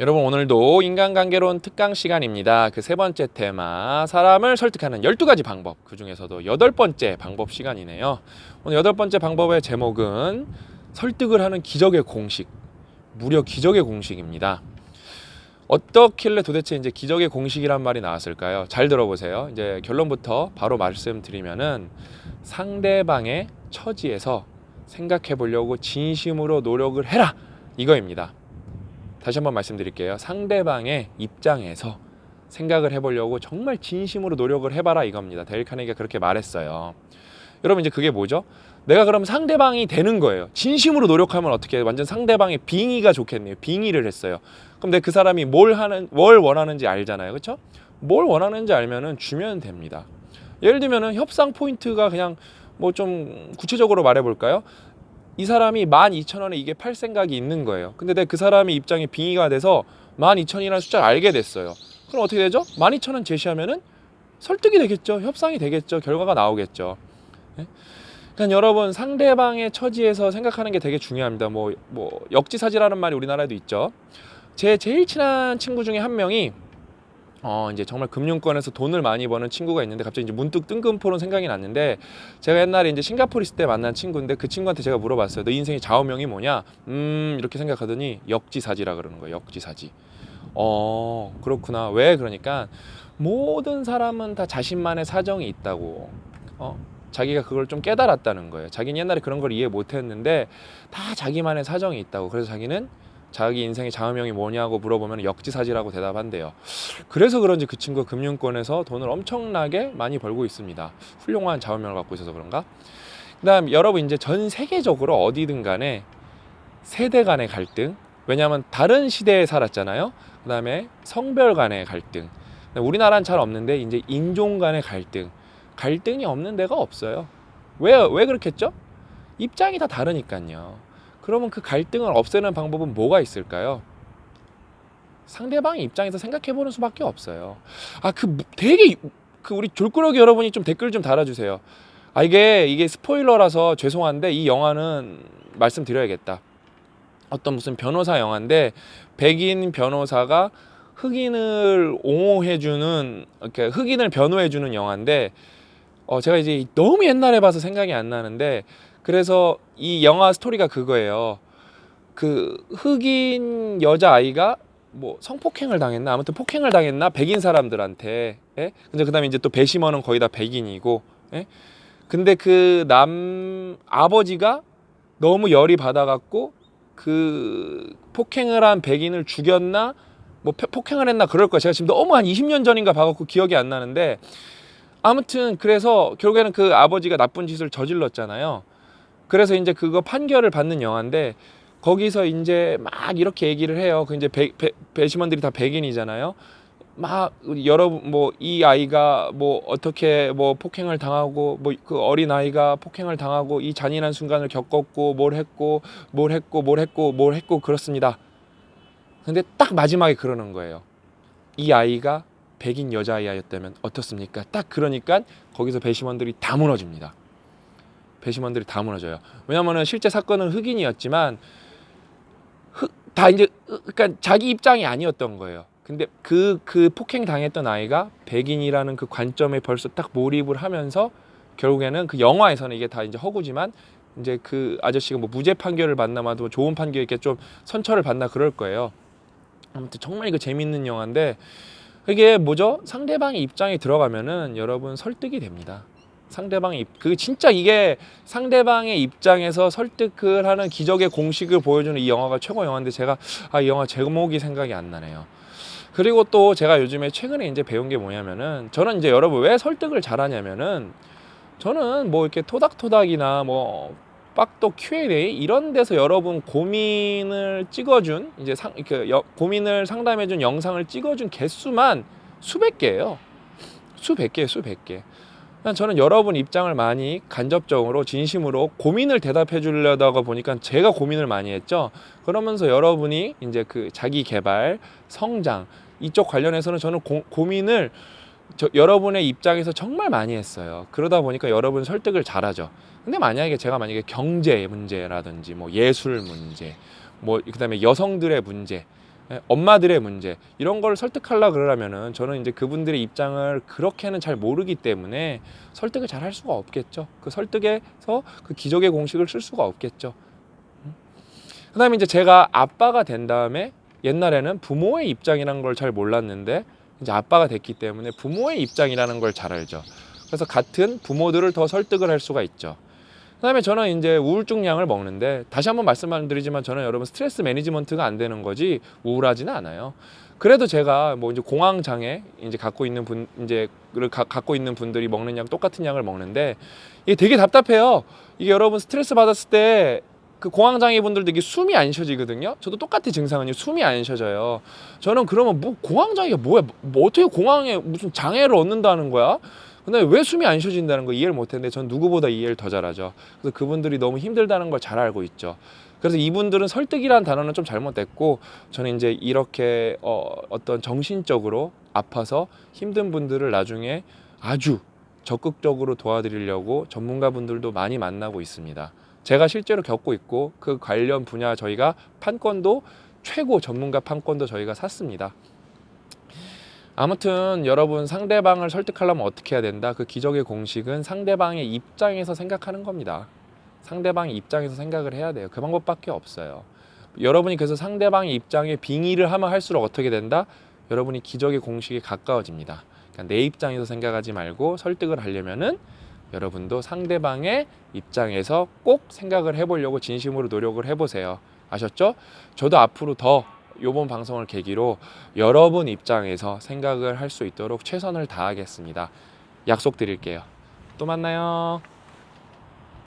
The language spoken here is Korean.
여러분 오늘도 인간관계론 특강 시간입니다. 그 세 번째 테마 사람을 설득하는 12가지 방법 그 중에서도 여덟 번째 방법 시간이네요. 오늘 여덟 번째 방법의 제목은 설득을 하는 기적의 공식 무려 기적의 공식입니다. 어떻길래 도대체 이제 기적의 공식이란 말이 나왔을까요? 잘 들어보세요. 이제 결론부터 바로 말씀드리면은 상대방의 처지에서 생각해 보려고 진심으로 노력을 해라 이거입니다. 다시 한번 말씀드릴게요. 상대방의 입장에서 생각을 해보려고 정말 진심으로 노력을 해봐라 이겁니다. 데일 카네기가 그렇게 말했어요. 여러분 이제 그게 뭐죠? 내가 그럼 상대방이 되는 거예요. 진심으로 노력하면 어떻게 해요? 완전 상대방의 빙의가 좋겠네요. 빙의를 했어요. 그럼 내 그 사람이 뭘 하는 뭘 원하는지 알잖아요. 그렇죠? 뭘 원하는지 알면은 주면 됩니다. 예를 들면은 협상 포인트가 그냥 뭐 좀 구체적으로 말해 볼까요? 이 사람이 12,000원에 이게 팔 생각이 있는 거예요. 근데 내그 사람의 입장에 빙의가 돼서 12,000이라는 숫자를 알게 됐어요. 그럼 어떻게 되죠? 12,000원 제시하면은 설득이 되겠죠. 협상이 되겠죠. 결과가 나오겠죠. 예? 그러니까 여러분 상대방의 처지에서 생각하는 게 되게 중요합니다. 뭐, 뭐 역지사지라는 말이 우리나라에도 있죠. 제 제일 친한 친구 중에 한 명이 어 이제 정말 금융권에서 돈을 많이 버는 친구가 있는데 갑자기 이제 문득 뜬금포로 생각이 났는데 제가 옛날에 이제 싱가포르 있을 때 만난 친구인데 그 친구한테 제가 물어봤어요. 너 인생의 좌우명이 뭐냐? 음 이렇게 생각하더니 역지사지라 그러는 거예요. 역지사지. 어 그렇구나. 왜 그러니까 모든 사람은 다 자신만의 사정이 있다고. 어 자기가 그걸 좀 깨달았다는 거예요. 자기는 옛날에 그런 걸 이해 못했는데 다 자기만의 사정이 있다고. 그래서 자기는 자기 인생의 좌우명이 뭐냐고 물어보면 역지사지라고 대답한대요. 그래서 그런지 그 친구가 금융권에서 돈을 엄청나게 많이 벌고 있습니다. 훌륭한 좌우명을 갖고 있어서 그런가? 그다음 여러분 이제 전 세계적으로 어디든 간에 세대 간의 갈등, 왜냐하면 다른 시대에 살았잖아요. 그다음에 성별 간의 갈등. 우리나라는 잘 없는데 이제 인종 간의 갈등, 갈등이 없는 데가 없어요. 왜 왜 그렇겠죠? 입장이 다 다르니까요. 그러면 그 갈등을 없애는 방법은 뭐가 있을까요? 상대방의 입장에서 생각해 보는 수밖에 없어요. 아 그 되게 그 우리 졸꾸러기 여러분이 좀 댓글 좀 달아주세요. 아 이게 이게 스포일러라서 죄송한데 이 영화는 말씀드려야겠다. 어떤 무슨 변호사 영화인데 백인 변호사가 흑인을 옹호해주는 이렇게 흑인을 변호해주는 영화인데 어 제가 이제 너무 옛날에 봐서 생각이 안 나는데 그래서 이 영화 스토리가 그거예요. 그 흑인 여자 아이가 뭐 성폭행을 당했나 아무튼 폭행을 당했나 백인 사람들한테 예? 근데 그다음에 이제 또 배심원은 거의 다 백인이고 예? 근데 그 남 아버지가 너무 열이 받아갖고 그 폭행을 한 백인을 죽였나 뭐 패- 폭행을 했나 그럴 거야 제가 지금 너무 한 20년 전인가 봐갖고 기억이 안 나는데 아무튼 그래서 결국에는 그 아버지가 나쁜 짓을 저질렀잖아요. 그래서 이제 그거 판결을 받는 영화인데 거기서 이제 막 이렇게 얘기를 해요. 그 이제 배, 배, 배심원들이 다 백인이잖아요. 막 여러분 뭐이 아이가 뭐 어떻게 뭐 폭행을 당하고 뭐 그 어린 아이가 폭행을 당하고 이 잔인한 순간을 겪었고 뭘 했고 뭘 했고 뭘 했고 뭘 했고 그렇습니다. 근데 딱 마지막에 그러는 거예요. 이 아이가 백인 여자아이였다면 어떻습니까? 딱 그러니까 거기서 배심원들이 다 무너집니다. 배심원들이 다 무너져요. 왜냐면은 실제 사건은 흑인이었지만 흑, 다 이제 흑- 그러니까 자기 입장이 아니었던 거예요. 근데 그그 폭행 당했던 아이가 백인이라는 그 관점에 벌써 딱 몰입을 하면서 결국에는 그 영화에서는 이게 다 이제 허구지만 이제 그 아저씨가 뭐 무죄 판결을 받나 마도 좋은 판결 이렇게 좀 선처를 받나 그럴 거예요. 아무튼 정말 이거 재밌는 영화인데 이게 뭐죠? 상대방의 입장에 들어가면은 여러분 설득이 됩니다. 상대방의 입, 그 진짜 이게 상대방의 입장에서 설득을 하는 기적의 공식을 보여주는 이 영화가 최고 영화인데 제가 아 이 영화 제목이 생각이 안 나네요. 그리고 또 제가 요즘에 최근에 이제 배운 게 뭐냐면은 저는 이제 여러분 왜 설득을 잘하냐면은 저는 뭐 이렇게 토닥토닥이나 뭐 빡도 Q&A 이런 데서 여러분 고민을 찍어준 이제 상, 그 여, 고민을 상담해준 영상을 찍어준 개수만 수백 개예요. 수백 개, 수백 개. 저는 여러분 입장을 많이 간접적으로 진심으로 고민을 대답해 주려다가 보니까 제가 고민을 많이 했죠. 그러면서 여러분이 이제 그 자기 개발, 성장 이쪽 관련해서는 저는 고, 고민을 저, 여러분의 입장에서 정말 많이 했어요. 그러다 보니까 여러분 설득을 잘하죠. 근데 만약에 제가 만약에 경제 문제라든지 뭐 예술 문제, 뭐 그다음에 여성들의 문제 예, 엄마들의 문제 이런 걸 설득하려 그러려면은 저는 이제 그분들의 입장을 그렇게는 잘 모르기 때문에 설득을 잘 할 수가 없겠죠. 그 설득에서 그 기적의 공식을 쓸 수가 없겠죠. 음. 그다음에 이제 제가 아빠가 된 다음에 옛날에는 부모의 입장이라는 걸잘 몰랐는데 이제 아빠가 됐기 때문에 부모의 입장이라는 걸 잘 알죠. 그래서 같은 부모들을 더 설득을 할 수가 있죠. 그다음에 저는 이제 우울증 약을 먹는데 다시 한번 말씀드리지만 저는 여러분 스트레스 매니지먼트가 안 되는 거지 우울하지는 않아요. 그래도 제가 뭐 이제 공황 장애 이제 갖고 있는 분 이제를 가- 갖고 있는 분들이 먹는 약 똑같은 약을 먹는데 이게 되게 답답해요. 이게 여러분 스트레스 받았을 때 그 공황 장애 분들도 이게 숨이 안 쉬어지거든요. 저도 똑같은 증상은요. 숨이 안 쉬어져요. 저는 그러면 뭐 공황 장애가 뭐야? 뭐 어떻게 공황에 무슨 장애를 얻는다는 거야? 근데 왜 숨이 안 쉬어진다는 거 이해를 못했는데 전 누구보다 이해를 더 잘하죠. 그래서 그분들이 너무 힘들다는 걸 잘 알고 있죠. 그래서 이분들은 설득이라는 단어는 좀 잘못됐고 저는 이제 이렇게 어, 어떤 정신적으로 아파서 힘든 분들을 나중에 아주 적극적으로 도와드리려고 전문가분들도 많이 만나고 있습니다. 제가 실제로 겪고 있고 그 관련 분야 저희가 판권도 최고 전문가 판권도 저희가 샀습니다. 아무튼 여러분 상대방을 설득하려면 어떻게 해야 된다? 그 기적의 공식은 상대방의 입장에서 생각하는 겁니다. 상대방의 입장에서 생각을 해야 돼요. 그 방법밖에 없어요. 여러분이 그래서 상대방의 입장에 빙의를 하면 할수록 어떻게 된다? 여러분이 기적의 공식에 가까워집니다. 그러니까 내 입장에서 생각하지 말고 설득을 하려면은 여러분도 상대방의 입장에서 꼭 생각을 해보려고 진심으로 노력을 해보세요. 아셨죠? 저도 앞으로 더 이번 방송을 계기로 여러분 입장에서 생각을 할 수 있도록 최선을 다하겠습니다. 약속드릴게요. 또 만나요.